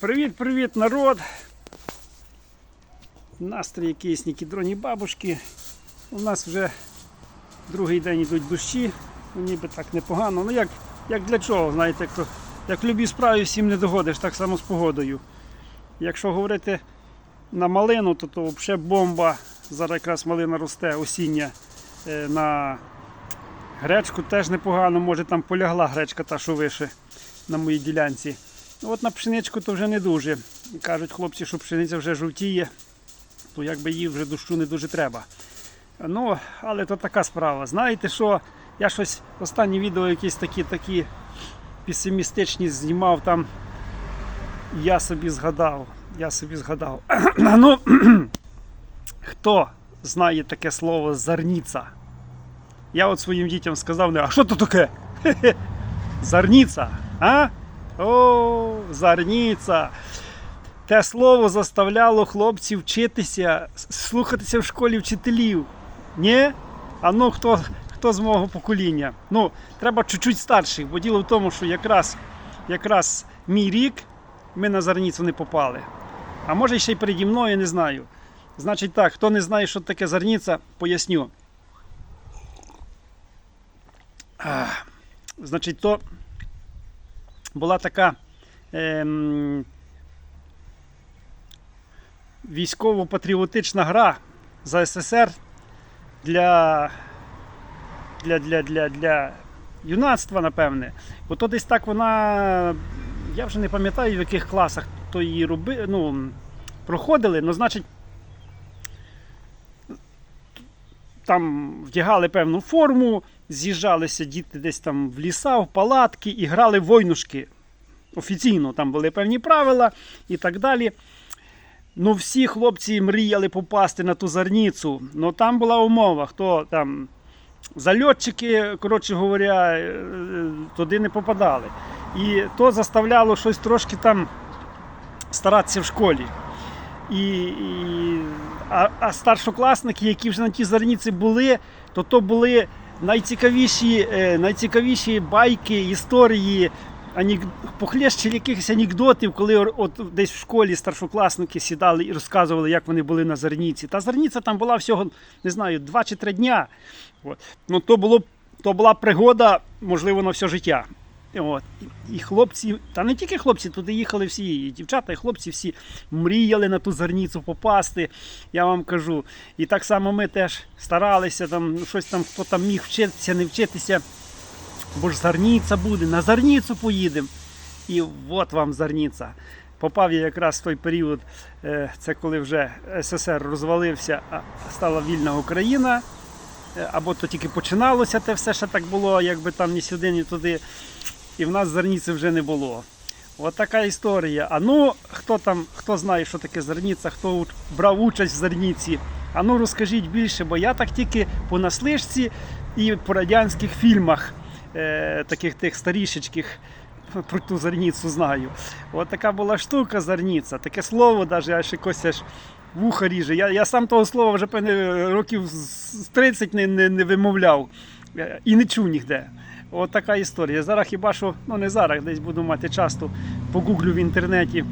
Привіт-привіт, народ! Настрій якийсь нікідроні бабушки. У нас вже другий день йдуть дощі, ну, ніби так непогано. Ну як, як для чого, знаєте, як, то, як в любій справі всім не догодиш, так само з погодою. Якщо говорити на малину, то, то взагалі бомба. Зараз якраз малина росте осіння е, на гречку теж непогано, може там полягла гречка та, що вище на моїй ділянці. Ну, от на пшеничку то вже не дуже. Кажуть хлопці, що пшениця вже жовтіє, то якби їй вже дощу не дуже треба. Ну, але то така справа. Знаєте що? Я щось останні відео якісь такі такі песимістичні знімав там. Я собі згадав. Я собі згадав. ну, хто знає таке слово зарніця? Я от своїм дітям сказав, а що то таке? Зарніця, а? О, зарніця. Те слово заставляло хлопців вчитися, слухатися в школі вчителів. Ні? А ну хто, хто з мого покоління? Ну, треба чуть-чуть старших, бо діло в тому, що якраз, якраз мій рік ми на зарніцю не попали. А може ще й переді мною, я не знаю. Значить так, хто не знає, що таке зарніця, поясню. А, значить, то була така ем, військово-патріотична гра за СССР для, для, для, для, для юнацтва, напевне. Бо то десь так вона, я вже не пам'ятаю в яких класах то її роби, ну, проходили, ну, значить, там вдягали певну форму, з'їжджалися діти десь там в ліса, в палатки і грали войнушки. Офіційно там були певні правила і так далі. Ну, всі хлопці мріяли попасти на ту зарніцю. Ну там була умова, хто там зальотчики, коротше говоря, е, е, туди не попадали. І то заставляло щось трошки там старатися в школі. І, і, а, а старшокласники, які вже на тій зарніці були, то то були найцікавіші, е, найцікавіші байки, історії, анік... похлеще якихось анекдотів, коли от десь в школі старшокласники сідали і розказували, як вони були на зарніці. Та зарніця там була всього, не знаю, два чи три дня. От. Ну, то, було, то була пригода, можливо, на все життя. От. І- хлопці, та не тільки хлопці, туди їхали всі, і дівчата, і хлопці всі мріяли на ту зарніцю попасти, я вам кажу. І так само ми теж старалися, там, ну, щось там, хто там міг вчитися, не вчитися. Бо ж зарніця буде, на зарніцю поїдемо. І от вам зарніця. Попав я якраз в той період, е, це коли вже СССР розвалився, а стала вільна Україна. Е, Або то тільки починалося, те все ще так було, якби там ні сюди, ні туди. І в нас зерніці вже не було. От така історія. А ну, хто там, хто знає, що таке зерніця, хто брав участь в зерніці, а ну розкажіть більше, бо я так тільки по наслишці і по радянських фільмах, е, таких тих старішечких, про ту зерніцю знаю. От така була штука зерніця, таке слово, навіть аж якось аж вуха ріже. Я, я сам того слова вже певне, років з з 30 не, не, не вимовляв е, і не чув ніде. От така історія. Зараз хіба що, ну не зараз, десь буду мати часто погуглю в інтернеті,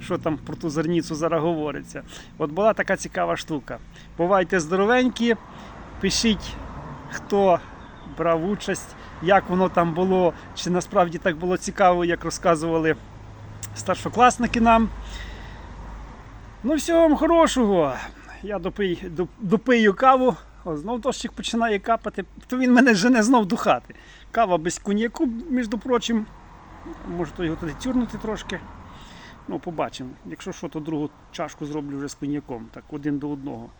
що там про ту зерніцю зараз говориться. От була така цікава штука. Бувайте здоровенькі, пишіть, хто брав участь, як воно там було, чи насправді так було цікаво, як розказували старшокласники нам. Ну, всього вам хорошого. Я допий, допию каву. Знов дощик починає капати, то він мене жене знов до хати. Кава без коньяку, між прочим. Може то його туди тюрнути трошки. Ну, побачимо. Якщо що, то другу чашку зроблю вже з коньяком, так один до одного.